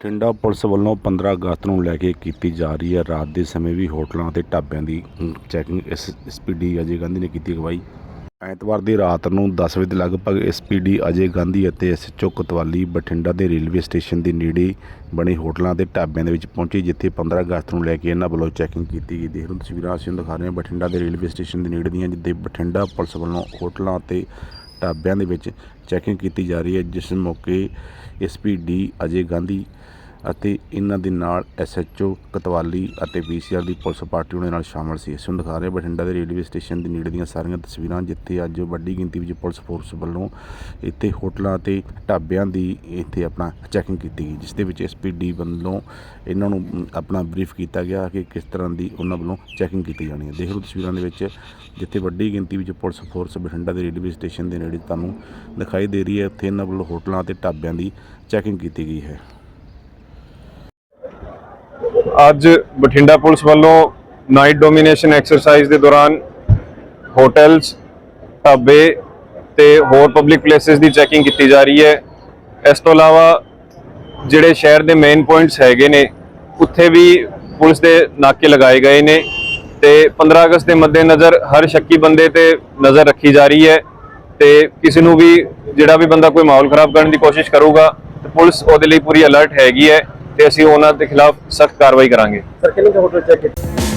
Bathinda police ਵੱਲੋਂ 15 ਅਗਸਤ ਨੂੰ ਲੈ ਕੇ ਕੀਤੀ ਜਾ ਰਹੀ ਹੈ। ਰਾਤ ਦੇ ਸਮੇਂ ਵੀ ਹੋਟਲਾਂ ਅਤੇ ਢਾਬਿਆਂ ਦੀ ਚੈਕਿੰਗ ਐਸਪੀਡੀ ਅਜੇ ਗਾਂਧੀ ਨੇ ਕੀਤੀ ਅਗਵਾਈ ਐਤਵਾਰ ਦੀ ਰਾਤ ਨੂੰ 10 ਵਜੇ ਦੇ ਲਗਭਗ ਐਸਪੀਡੀ ਅਜੇ ਗਾਂਧੀ ਅਤੇ ਐਸਐਚਓ ਕੋਤਵਾਲੀ ਬਠਿੰਡਾ ਦੇ ਰੇਲਵੇ ਸਟੇਸ਼ਨ ਦੇ ਨੇੜੇ ਬਣੇ ਹੋਟਲਾਂ ਅਤੇ ਢਾਬਿਆਂ ਦੇ ਵਿੱਚ ਪਹੁੰਚੇ, ਜਿੱਥੇ 15 ਅਗਸਤ ਨੂੰ ਲੈ ਕੇ ਇਹਨਾਂ ਵੱਲੋਂ ਚੈਕਿੰਗ ਕੀਤੀ ਗਈ। ਦੇਖ ਲਓ ਤਸਵੀਰਾਂ ਅਸੀਂ ਦਿਖਾ ਰਹੇ ਹਾਂ ਬਠਿੰਡਾ ਦੇ ਰੇਲਵੇ ਸਟੇਸ਼ਨ ਦੇ ਨੇੜੇ ਦੀਆਂ, ਜਿੱਥੇ ਬਠਿੰਡਾ ਪੁਲਿਸ ਵੱਲੋਂ ਹੋਟਲਾਂ ਅਤੇ ਢਾਬਿਆਂ ਦੇ ਵਿੱਚ ਚੈਕਿੰਗ ਕੀਤੀ ਜਾ ਰਹੀ ਹੈ ਜਿਸ ਮੌਕੇ ਐਸਪੀਡੀ ਅਜੇ ਗਾਂਧੀ ਅਤੇ ਇਹਨਾਂ ਦੇ ਨਾਲ ਐਸਐਚਓ ਕਤਵਾਲੀ ਅਤੇ ਪੀਸੀਆਰ ਦੀ ਪੁਲਿਸ ਪਾਰਟੀ ਉਹਨਾਂ ਦੇ ਨਾਲ ਸ਼ਾਮਲ ਸੀ। ਇਸ ਨੂੰ ਦਿਖਾ ਰਹੇ ਬਠਿੰਡਾ ਦੇ ਰੇਲਵੇ ਸਟੇਸ਼ਨ ਦੇ ਨੇੜੇ ਦੀਆਂ ਸਾਰੀਆਂ ਤਸਵੀਰਾਂ, ਜਿੱਥੇ ਅੱਜ ਵੱਡੀ ਗਿਣਤੀ ਵਿੱਚ ਪੁਲਿਸ ਫੋਰਸ ਵੱਲੋਂ ਇੱਥੇ ਹੋਟਲਾਂ ਅਤੇ ਢਾਬਿਆਂ ਦੀ ਇੱਥੇ ਆਪਣਾ ਚੈਕਿੰਗ ਕੀਤੀ ਗਈ, ਜਿਸ ਦੇ ਵਿੱਚ ਐਸਪੀਡੀ ਵੱਲੋਂ ਇਹਨਾਂ ਨੂੰ ਆਪਣਾ ਬਰੀਫ ਕੀਤਾ ਗਿਆ ਕਿ ਕਿਸ ਤਰ੍ਹਾਂ ਦੀ ਉਹਨਾਂ ਵੱਲੋਂ ਚੈਕਿੰਗ ਕੀਤੀ ਜਾਣੀ ਹੈ। ਦੇਖ ਲਓ ਤਸਵੀਰਾਂ ਦੇ ਵਿੱਚ, ਜਿੱਥੇ ਵੱਡੀ ਗਿਣਤੀ ਵਿੱਚ ਪੁਲਿਸ ਫੋਰਸ ਬਠਿੰਡਾ ਦੇ ਰੇਲਵੇ ਸਟੇਸ਼ਨ ਦੇ ਨੇੜੇ ਤੁਹਾਨੂੰ ਦਿਖਾਈ ਦੇ ਰਹੀ ਹੈ, ਉੱਥੇ ਇਹਨਾਂ ਵੱਲੋਂ ਹੋਟਲਾਂ ਅਤੇ ਢਾਬਿਆਂ ਦੀ ਚੈਕਿੰਗ ਕੀਤੀ ਗਈ ਹੈ। ਅੱਜ ਬਠਿੰਡਾ ਪੁਲਿਸ ਵੱਲੋਂ ਨਾਈਟ ਡੋਮੀਨੇਸ਼ਨ ਐਕਸਰਸਾਈਜ਼ ਦੇ ਦੌਰਾਨ ਹੋਟਲਸ, ਢਾਬੇ ਤੇ ਹੋਰ ਪਬਲਿਕ ਪਲੇਸਿਸ ਦੀ ਚੈਕਿੰਗ ਕੀਤੀ ਜਾ ਰਹੀ ਹੈ। ਇਸ ਤੋਂ ਇਲਾਵਾ ਜਿਹੜੇ ਸ਼ਹਿਰ ਦੇ ਮੇਨ ਪੁਆਇੰਟਸ ਹੈਗੇ ਨੇ, ਉੱਥੇ ਵੀ ਪੁਲਿਸ ਦੇ ਨਾਕੇ ਲਗਾਏ ਗਏ ਨੇ ਤੇ 15 ਅਗਸਤ ਦੇ ਮੱਦੇਨਜ਼ਰ ਹਰ ਸ਼ੱਕੀ ਬੰਦੇ ਤੇ ਨਜ਼ਰ ਰੱਖੀ ਜਾ ਰਹੀ ਹੈ ਤੇ ਕਿਸੇ ਨੂੰ ਵੀ ਜਿਹੜਾ ਵੀ ਬੰਦਾ ਕੋਈ ਮਾਹੌਲ ਖਰਾਬ ਕਰਨ ਦੀ ਕੋਸ਼ਿਸ਼ ਕਰੂਗਾ, ਤੇ ਪੁਲਿਸ ਉਹਦੇ ਲਈ ਪੂਰੀ ਅਲਰਟ ਹੈਗੀ ਹੈ। ਤੇ ਅਸੀਂ ਉਹਨਾਂ ਦੇ ਖਿਲਾਫ ਸਖਤ ਕਾਰਵਾਈ ਕਰਾਂਗੇ। ਸਰ ਕਿੰਨੇ ਹੋਟਲ ਚੈੱਕ ਕੀਤੇ?